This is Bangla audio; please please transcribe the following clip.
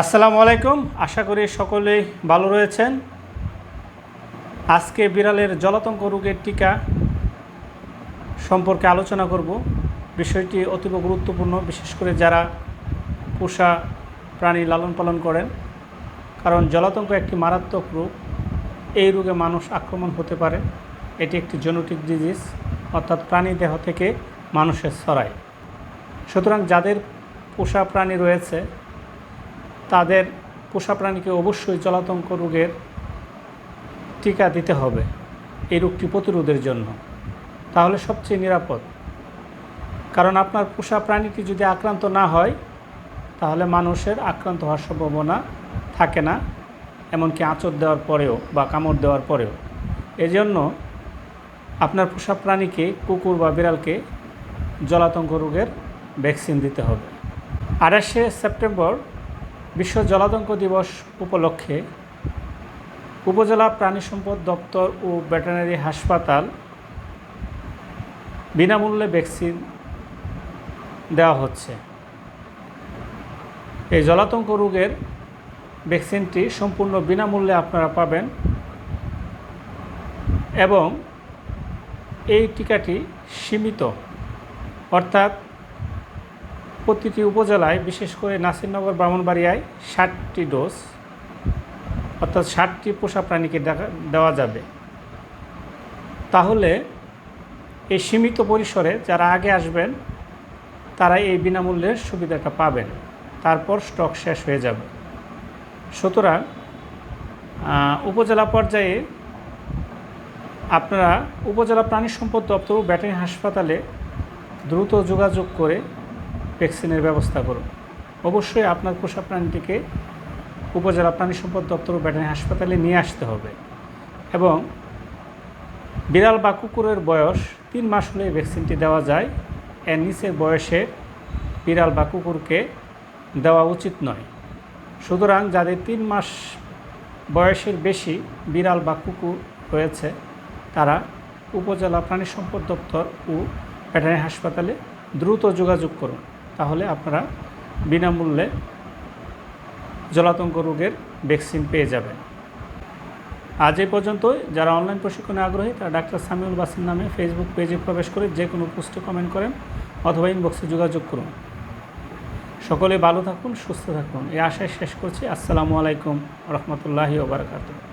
আসসালামু আলাইকুম। আশা করি সকলেই ভালো রয়েছেন। আজকে বিড়ালের জলাতঙ্ক রোগের টিকা সম্পর্কে আলোচনা করব। বিষয়টি অতীব গুরুত্বপূর্ণ, বিশেষ করে যারা পোষা প্রাণী লালন পালন করেন। কারণ জলাতঙ্ক একটি মারাত্মক রোগ। এই রোগে মানুষ আক্রমণ হতে পারে। এটি একটি জেনেটিক ডিজিজ, অর্থাৎ প্রাণী দেহ থেকে মানুষের ছড়ায়। সুতরাং যাদের পোষা প্রাণী রয়েছে তাদের পোষা প্রাণীকে অবশ্যই জলাতঙ্ক রোগের টিকা দিতে হবে এই রোগটি প্রতিরোধের জন্য। তাহলে সবচেয়ে নিরাপদ। কারণ আপনার পোষা প্রাণীটি যদি আক্রান্ত না হয়, তাহলে মানুষের আক্রান্ত হওয়ার সম্ভাবনা থাকে না, এমনকি আঁচড় দেওয়ার পরেও বা কামড় দেওয়ার পরেও। এজন্য আপনার পোষা প্রাণীকে, কুকুর বা বিড়ালকে জলাতঙ্ক রোগের ভ্যাকসিন দিতে হবে। আঠাশে সেপ্টেম্বর বিশ্ব জলাতঙ্ক দিবস উপলক্ষে উপজেলা প্রাণী সম্পদ দপ্তর ও ভেটেরিনারি হাসপাতাল বিনামূল্যে ভ্যাকসিন দেওয়া হচ্ছে। এই জলাতঙ্ক রোগের ভ্যাকসিনটি সম্পূর্ণ বিনামূল্যে আপনারা পাবেন এবং এই টিকাটি সীমিত, অর্থাৎ প্রতিটি উপজেলায়, বিশেষ করে নাসিরনগর, ব্রাহ্মণবাড়িয়ায় ষাটটি ডোজ, অর্থাৎ ষাটটি পোষা প্রাণীকে দেওয়া যাবে। তাহলে এই সীমিত পরিসরে যারা আগে আসবেন তারা এই বিনামূল্যের সুবিধাটা পাবেন। তারপর স্টক শেষ হয়ে যাবে। সুতরাং উপজেলা পর্যায়ে আপনারা উপজেলা প্রাণী সম্পদ দপ্তর ও ব্যাটারি হাসপাতালে দ্রুত যোগাযোগ করে ভ্যাকসিনের ব্যবস্থা করুন। অবশ্যই আপনার পোষা প্রাণীটিকে উপজেলা প্রাণী সম্পদ দপ্তর ও ব্যাটারি হাসপাতালে নিয়ে আসতে হবে এবং বিড়াল বা কুকুরের বয়স তিন মাস হলে ভ্যাকসিনটি দেওয়া যায়। এর নিচের বয়সে বিড়াল বা কুকুরকে দেওয়া উচিত নয়। সুতরাং যাদের তিন মাস বয়সের বেশি বিড়াল বা কুকুর হয়েছে তারা উপজেলা প্রাণী সম্পদ দপ্তর ও ভেটেরিনারি হাসপাতালে দ্রুত যোগাযোগ করুন। তাহলে আপনারা বিনামূল্যে জলাতঙ্ক রোগের ভ্যাকসিন পেয়ে যাবেন। আজ এই পর্যন্ত যারা অনলাইন প্রশিক্ষণে আগ্রহী, তারা ডাক্তার সামিউল বাসির নামে ফেসবুক পেজে প্রবেশ করে যে কোনো পোস্টে কমেন্ট করেন অথবা ইনবক্সে যোগাযোগ করুন। সকলে ভালো থাকুন, সুস্থ থাকুন। এই আশায় শেষ করছি। আসসালামু আলাইকুম, রহমতুল্লাহি ওবরাকাতুহ